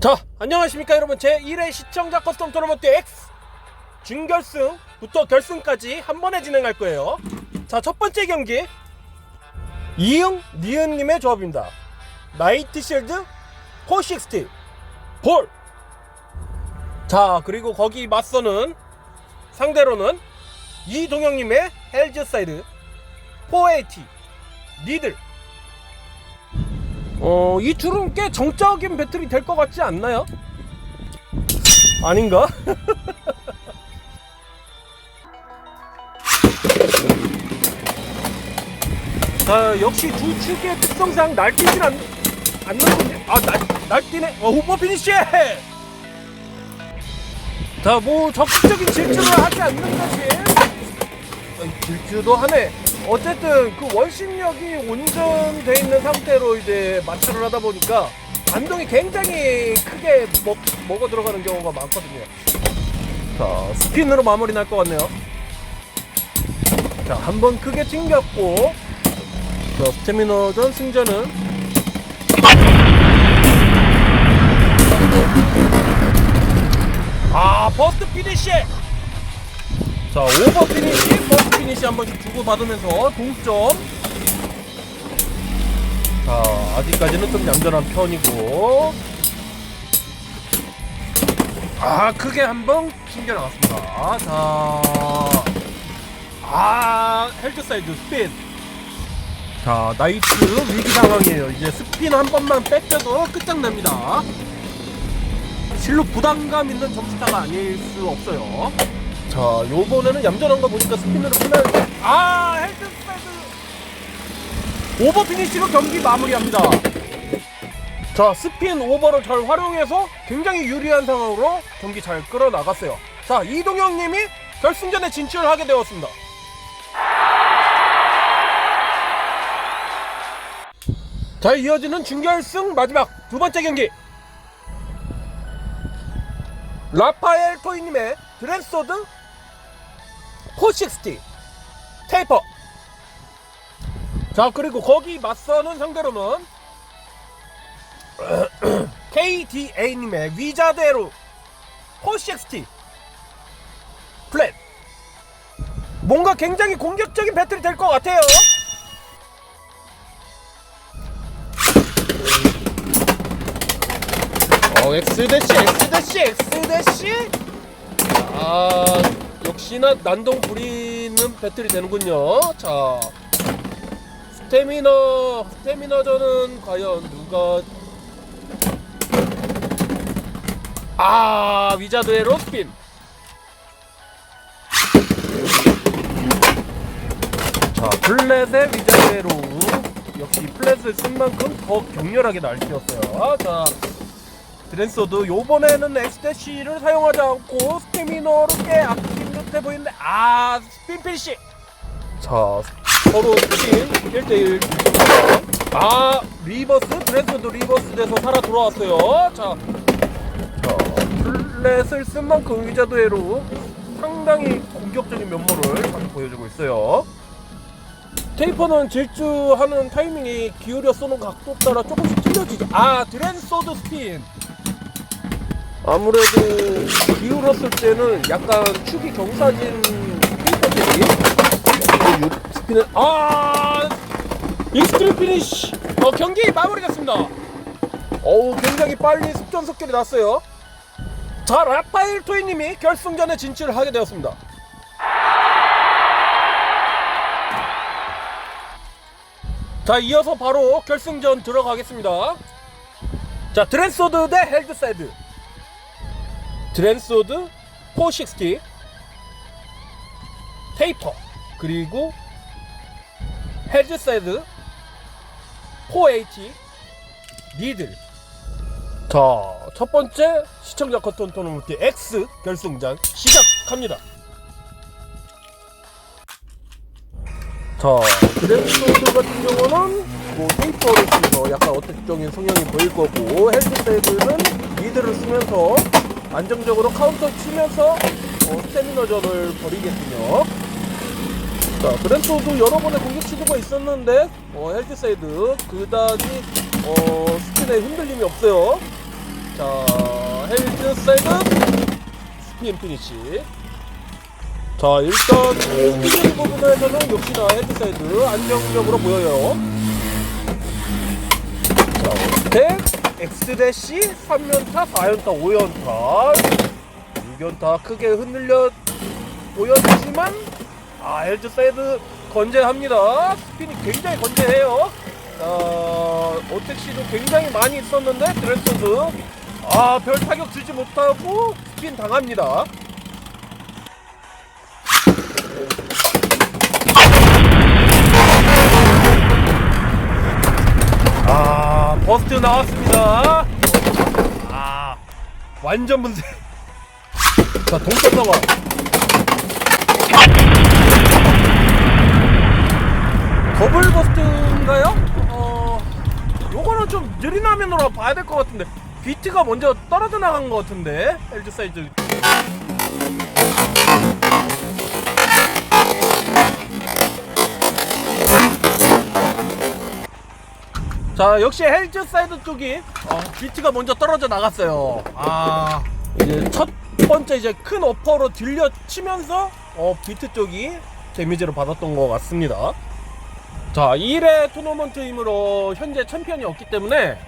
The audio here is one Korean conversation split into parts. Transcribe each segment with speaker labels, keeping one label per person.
Speaker 1: 자, 안녕하십니까 여러분. 제 1회 시청자 커스텀 토너먼트 X 준결승부터 결승까지 한 번에 진행할 거예요. 자, 첫 번째 경기 이응 니은님의 조합입니다. 나이트 실드 460 볼. 자, 그리고 거기 맞서는 상대로는 이동영님의 헬즈 사이드 480 니들. 어, 이 둘은 꽤 정적인 배틀이 될 것 같지 않나요? 아닌가? 아, 역시 두 축의 특성상 날뛰진 않, 않는군요. 아, 날, 날뛰네. 어, 후보 피니시! 자, 뭐, 적극적인 질주를 하지 않는 것이. 어, 질주도 하네. 어쨌든 그 원심력이 온전돼 있는 상태로 이제 마찰을 하다 보니까 반동이 굉장히 크게 먹, 먹어 들어가는 경우가 많거든요. 자, 스핀으로 마무리 날 것 같네요. 자, 한 번 크게 튕겼고, 자, 스태미너전 승자는 아, 버스트 피니시! 자, 오버 피니시, 버스트 피니시 한 번씩 주고받으면서 동점. 자, 아직까지는 좀 얌전한 편이고. 아, 크게 한 번 튕겨 나갔습니다. 자, 아, 헬드 사이드 스핀. 자, 나이트 위기 상황이에요. 이제 스핀 한 번만 뺏겨도 끝장납니다. 실로 부담감 있는 점수차가 아닐 수 없어요. 자, 요번에는 얌전한 거 보니까 스핀으로 끝날 아, 헬드 스파이드 오버 피니시로 경기 마무리합니다. 자, 스핀 오버를 잘 활용해서 굉장히 유리한 상황으로 경기 잘 끌어나갔어요. 자, 이동영 님이 결승전에 진출하게 되었습니다. 자, 이어지는 준결승 마지막 두 번째 경기. 라파엘 토이님의 드레소드 460 테이퍼 자 그리고 거기 맞서는 상대로는 KDA님의 위자대로 460 플랫 뭔가 굉장히 공격적인 배틀이 될 것 같아요 어 X 대시 X 대시 X 대시 아 역시나 난동 부리는 배틀이 되는군요. 자 스태미너 스태미너전은 과연 누가? 아 위자드의 로스핀. 자 플랫의 위자드의 로우 역시 플랫을 쓴 만큼 더 격렬하게 날뛰었어요. 자 드랜서도 요번에는 엑스대시를 사용하지 않고 스태미너로 꽤 듯해 보이는데 아 스핀필시 자 서로 스핀 1대1 아 리버스 드랜서도 리버스 돼서 살아 돌아왔어요. 자, 자 플랫을 쓴 만큼 위자드에로 상당히 공격적인 면모를 보여주고 있어요. 테이퍼는 질주하는 타이밍이 기울여 쏘는 각도 따라 조금씩 틀려지죠. 아 드랜소드 스핀 아무래도 기울었을 때는 약간 축이 경사진 스피커들이 스피는 아! 익스트림 피니쉬! 어, 경기 마무리됐습니다. 어우 굉장히 빨리 속전속결이 났어요. 자 라파엘 토이님이 결승전에 진출을 하게 되었습니다. 자 이어서 바로 결승전 들어가겠습니다. 자 드랜소드 대 헬드사이드 드랜소드 460 테이퍼 그리고 헬즈사이드 480 니들. 자 첫 번째 시청자 커튼 토너먼트 X 결승전 시작합니다. 자 드랜소드 같은 경우는 뭐 테이퍼를 쓰면서 약간 어택적인 성향이 보일 거고 헬즈사이드는 니들을 쓰면서 안정적으로 카운터 치면서 어, 스태미너전을 벌이겠군요. 자, 브랜소도 여러 번의 공격 시도가 있었는데 어, 헬드사이드 그다지 어, 스킨에 흔들림이 없어요. 자, 헤드 사이드 스핀 피니시 자 일단 스피드 부분에서는 역시나 헤드 사이드 안정적으로 보여요 자 덱, X대시 3연타 4연타 5연타. 6연타 크게 흔들려 보여지지만 아 헤드 사이드 건재합니다. 스핀이 굉장히 건재해요. 자 어택시도 굉장히 많이 있었는데 드레스드 아별 타격 주지 못하고 스핀 당합니다. 아 버스트 나왔습니다 아 완전 분쇄. 자 동점 상황 더블 버스트인가요? 어 요거는 좀 느린 화면으로 봐야 될 것 같은데. 비트가 먼저 떨어져 나간 것 같은데 LG 사이즈 자 역시 헬즈 사이드 쪽이 어, 비트가 먼저 떨어져 나갔어요. 아 이제 첫 번째 이제 큰 어퍼로 들려 치면서 어, 비트 쪽이 데미지를 받았던 것 같습니다. 자 1회 토너먼트이므로 현재 챔피언이 없기 때문에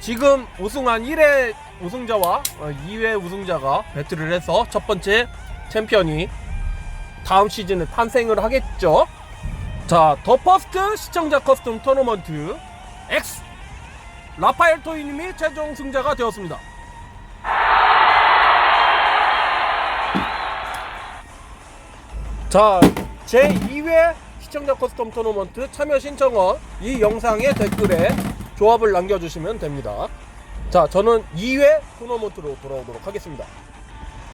Speaker 1: 지금 우승한 1회 우승자와 2회 우승자가 배틀을 해서 첫 번째 챔피언이 다음 시즌에 탄생을 하겠죠. 자, 더 퍼스트 시청자 커스텀 토너먼트 X 라파엘 토이님이 최종 승자가 되었습니다. 자, 제 2회 시청자 커스텀 토너먼트 참여 신청원 이 영상의 댓글에 조합을 남겨주시면 됩니다. 자, 저는 2회 토너먼트로 돌아오도록 하겠습니다.